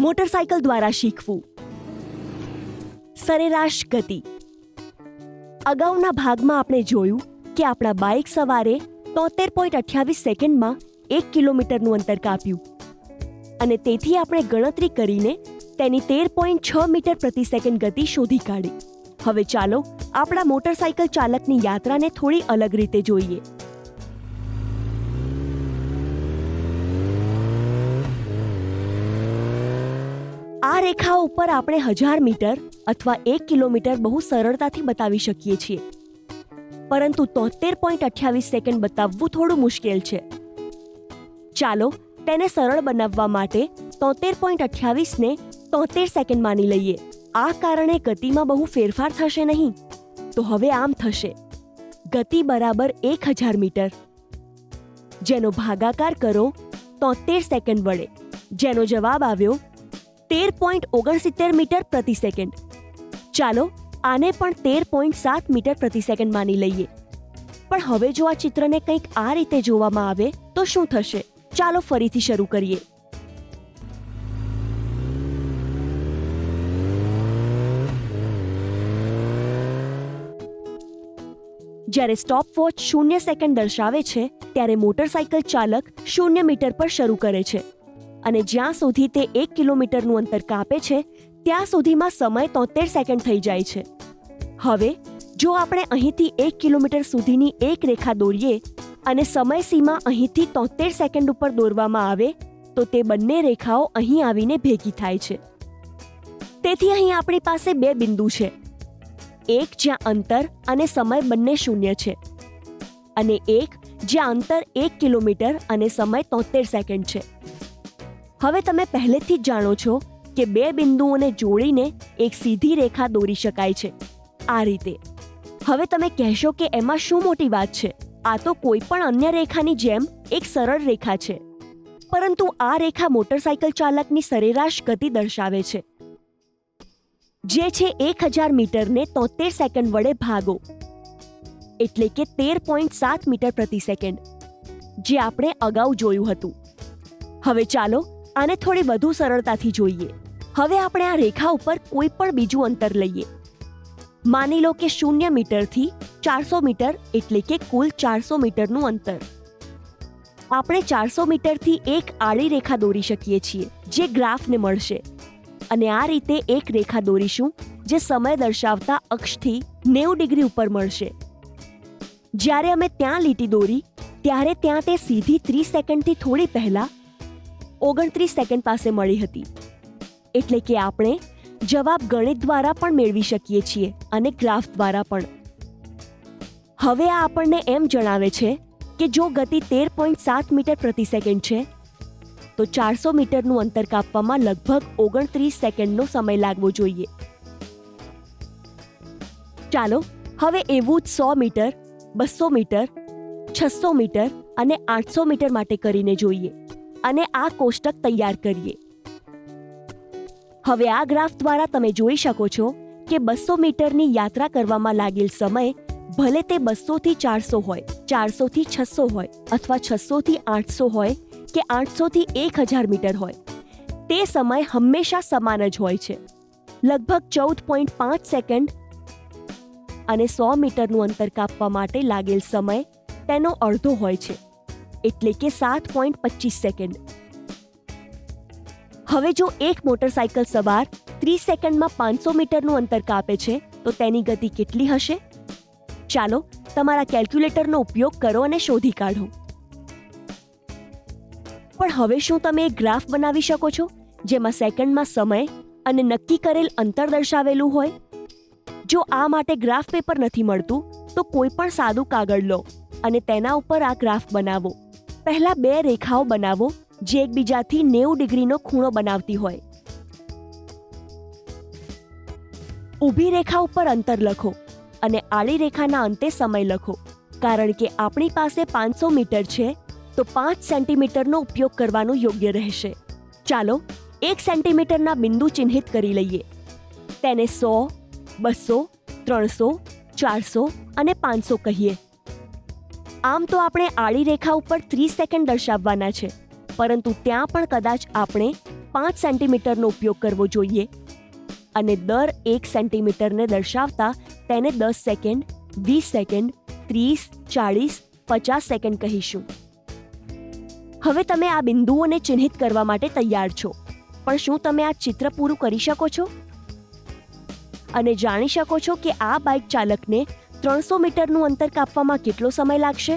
Motorcycle દ્વારા શીખવું સરેરાશ ગતિ અગાઉના ભાગમાં આપણે જોયું કે આપણા બાઇક સવારે તોતેર પોઈન્ટ અઠ્યાવીસ સેકન્ડમાં એક કિલોમીટરનું અંતર કાપ્યું અને તેથી આપણે ગણતરી કરીને તેની તેર પોઈન્ટ છ મીટર પ્રતિ સેકન્ડ ગતિ શોધી કાઢી હવે ચાલો આપણા મોટરસાયકલ ચાલકની યાત્રાને થોડી અલગ રીતે જોઈએ આ રેખા ઉપર આપણે હજાર મીટર અથવા એક કિલોમીટર બહુ સરળતાથી બતાવી શકીએ છીએ. પરંતુ તોતેર પોઈન્ટ અઠ્યાવીસ સેકન્ડ બતાવવું થોડું મુશ્કેલ છે. ચાલો તેને સરળ બનાવવા માટે તોતેર પોઈન્ટ અઠ્યાવીસને તોતેર સેકન્ડ માની લઈએ. આ કારણે ગતિમાં બહુ ફેરફાર થશે નહીં. તો હવે આમ થશે. ગતિ બરાબર એક હજાર મીટર. જેનો ભાગાકાર કરો તોતેર સેકન્ડ વડે. જેનો જવાબ આવ્યો તેર પોઈન્ટ ઓગણસિત્તેર મીટર પ્રતિ સેકન્ડ. ચાલો, આને પણ તેર પોઈન્ટ સાત મીટર પ્રતિ સેકન્ડ માની લઈએ. પણ હવે જો આ ચિત્રને કંઈક આ રીતે જોવામાં આવે, તો શું થશે? ચાલો ફરીથી શરૂ કરીએ. જ્યારે સ્ટોપ વોચ શૂન્ય સેકન્ડ દર્શાવે છે, ત્યારે મોટરસાયકલ ચાલક શૂન્ય મીટર પર શરૂ કરે છે. અને જ્યાં સુધી તે એક કિલોમીટરનું અંતર કાપે છે, ત્યાં સુધીમાં સમય તોતેર સેકન્ડ થઈ જાય છે. હવે, જો આપણે અહીંથી એક કિલોમીટર સુધીની એક રેખા દોરીએ અને સમય સીમા અહીંથી તોતેર સેકન્ડ ઉપર દોરવામાં આવે, તો તે બંને રેખાઓ અહીં આવીને ભેગી થાય છે. તેથી અહીં આપણી પાસે બે બિંદુ છે. એક જ્યાં અંતર અને સમય બંને શૂન્ય છે અને એક જ્યાં અંતર એક કિલોમીટર અને સમય તોતેર સેકન્ડ છે. હવે તમે પહેલેથી જ જાણો છો કે બે બિંદુઓને જોડીને એક સીધી રેખા દોરી શકાય છે. આ રીતે. હવે તમે કહેશો કે એમાં શું મોટી વાત છે? આ તો કોઈ પણ અન્ય રેખાની જેમ એક સરળ રેખા છે. પરંતુ આ રેખા મોટરસાયકલ ચાલકની સરેરાશ ગતિ દર્શાવે છે. જે છે એક હજાર મીટરને તોતેર સેકન્ડ વડે ભાગો. એટલે કે તેર પોઈન્ટ સાત મીટર પ્રતિ સેકન્ડ. જે આપણે અગાઉ જોયું હતું. હવે ચાલો આને થોડી વધુ સરળતાથી જોઈએ. હવે આપણે આ રેખા ઉપર કોઈ પણ બીજું અંતર લઈએ. માની લો કે શૂન્ય મીટરથી ચારસો મીટર એટલે કે કુલ ચારસો મીટરનું અંતર. આપણે ચારસો મીટરથી એક આડી રેખા દોરી શકીએ છીએ, જે ગ્રાફને મળશે. અને આ રીતે એક રેખા દોરીશું, જે સમય દર્શાવતા અક્ષથી નેવું ડિગ્રી ઉપર મળશે. જ્યારે અમે ત્યાં લીટી દોરી, ત્યારે ત્યાં તે સીધી ત્રીસ સેકન્ડથી થોડી પહેલા ઓગણત્રીસ સેકન્ડ પાસે મળી હતી. એટલે કે આપણે જવાબ ગણિત દ્વારા પણ મેળવી શકીએ છીએ અને ગ્રાફ દ્વારા પણ. હવે આ આપણને એમ જણાવે છે કે જો ગતિ તેર પોઈન્ટ સાત મીટર પ્રતિ સેકન્ડ છે, તો ચારસો મીટરનું અંતર કાપવામાં લગભગ ઓગણત્રીસ સેકન્ડનો સમય લાગવો જોઈએ. ચાલો, હવે એવું જ સો મીટર, બસો મીટર, છસો મીટર અને આઠસો મીટર માટે કરીને જોઈએ. અને આ કોષ્ટક તૈયાર કરીએ. હવે આ ગ્રાફ દ્વારા તમે જોઈ શકો છો કે બસો મીટરની યાત્રા કરવામાં લાગેલ સમય ભલે તે બસોથી ચારસો હોય, ચારસોથી છસો હોય અથવા છસોથી આઠસો હોય કે આઠસોથી એક હજાર મીટર હોય, તે સમય હંમેશા સમાન જ હોય છે. લગભગ ચૌદ પોઈન્ટ પાંચ સેકન્ડ અને સો મીટરનું અંતર કાપવા માટે લાગેલ સમય તેનો અડધો હોય છે. એટલે કે સાત પોઈન્ટ પચીસ સેકન્ડ હવે જો એક મોટરસાયકલ સવાર ત્રીસ સેકન્ડમાં પાંચસો મીટરનું અંતર કાપે છે, તો તેની ગતિ કેટલી હશે? ચાલો તમારા કેલ્ક્યુલેટરનો ઉપયોગ કરો અને શોધી કાઢો. પણ હવે શું તમે એક ગ્રાફ બનાવી શકો છો, જેમાં સેકન્ડમાં સમય અને નક્કી કરેલ અંતર દર્શાવેલું હોય? જો આ માટે ગ્રાફ પેપર નથી મળતું, તો કોઈ પણ સાદું કાગળ લો અને તેના ઉપર આ ગ્રાફ બનાવો. પહેલા બે રેખાઓ બનાવો, જે એકબીજાથી નેવું ડિગ્રીનો ખૂણો બનાવતી હોય. ઊભી રેખા ઉપર અંતર લખો અને આડી રેખાના અંતે સમય લખો. કારણ કે આપણી પાસે પાંચસો મીટર છે, તો પાંચ સેન્ટીમીટરનો ઉપયોગ કરવાનું યોગ્ય રહેશે. ચાલો, એક સેન્ટીમીટરના બિંદુ ચિહ્નિત કરી લઈએ. તેને સો, બસો, ત્રણસો, ચારસો અને પાંચસો કહીએ. આમ તો આપણે આડી રેખા ઉપર ત્રીસ સેકન્ડ દર્શાવવાના છે. પરંતુ ત્યાં પણ કદાચ આપણે પાંચ સેન્ટીમીટરનો ઉપયોગ કરવો જોઈએ. અને દર એક સેન્ટીમીટરને દર્શાવતા તેને દસ સેકન્ડ, વીસ સેકન્ડ, ત્રીસ, ચાળીસ, પચાસ સેકન્ડ કહીશું. હવે તમે આ બિંદુઓને ચિહ્નિત કરવા માટે તૈયાર છો. પણ શું તમે આ ચિત્ર પૂરું કરી શકો છો? અને જાણી શકો છો કે આ બાઇક ચાલકને ત્રણસો મીટરનું અંતર કાપવામાં કેટલો સમય લાગશે?